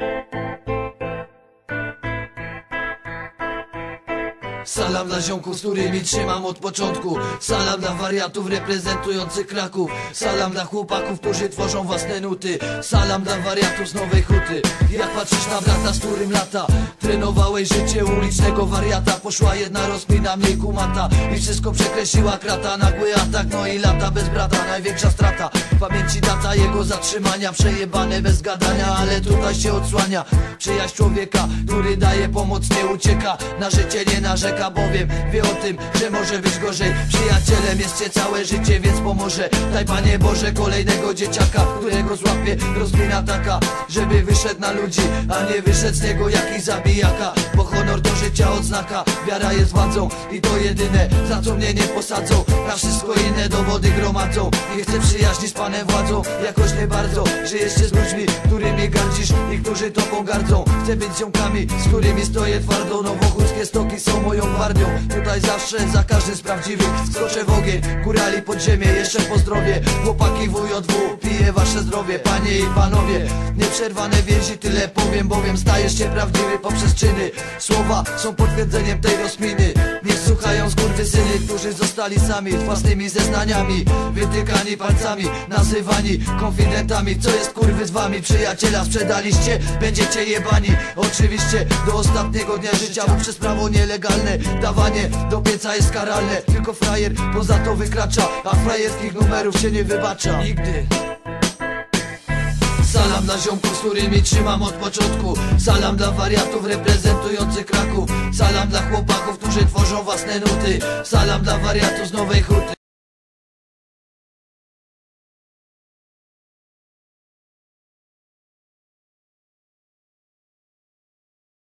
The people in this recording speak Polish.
Thank you. Salam dla ziomków, z którymi trzymam od początku. Salam dla wariatów reprezentujących Kraków. Salam dla chłopaków, którzy tworzą własne nuty. Salam dla wariatów z Nowej Huty. Jak patrzysz na brata, z którym lata? Trenowałeś życie ulicznego wariata. Poszła jedna rozkmina, mniej kumata I wszystko przekreśliła krata. Nagły atak, no i lata. Bez brata Największa strata, pamięci data jego zatrzymania. Przejebane bez gadania, ale tutaj się odsłania. Przyjaźń człowieka, który daje pomoc, nie ucieka. Na życie nie narzeka, bowiem wie o tym, że może być gorzej. Przyjacielem jest się całe życie, więc pomoże. Daj Panie Boże kolejnego dzieciaka, którego złapie rozmina taka Żeby wyszedł na ludzi, a nie wyszedł z niego jakiś zabijaka. Bo honor to życia odznaka, wiara jest władzą I to jedyne, za co mnie nie posadzą. Na wszystko inne dowody gromadzą. Nie chcę przyjaźni z Panem władzą, jakoś nie bardzo Żyjesz się z ludźmi, którymi gardzisz i którzy tobą gardzą. Chcę być ziomkami, z którymi stoję twardo. Nowochódzkie stoki są moją gwardią Tutaj zawsze, za każdym z prawdziwych. Skoczę w ogień, górali pod ziemię Jeszcze pozdrowie, chłopaki WJW Piję wasze zdrowie, panie i panowie Nieprzerwane więzi, tyle powiem Bowiem stajesz się prawdziwy poprzez czyny. Słowa są potwierdzeniem tej rozminy. Niech słuchają skurwysyny, którzy zostali sami Własnymi zeznaniami, wytykani palcami Nazywani konfidentami. Co jest kurwy z wami, przyjaciela sprzedaliście? Będziecie jebani, oczywiście Do ostatniego dnia życia, bo przez prawo nielegalne Dawanie do pieca jest karalne. Tylko frajer poza to wykracza A frajerskich numerów się nie wybacza. Nigdy. Salam dla ziomków, z którymi trzymam od początku. Salam dla wariatów reprezentujących Kraków. Salam dla chłopaków, którzy tworzą własne nuty. Salam dla wariatów z Nowej Huty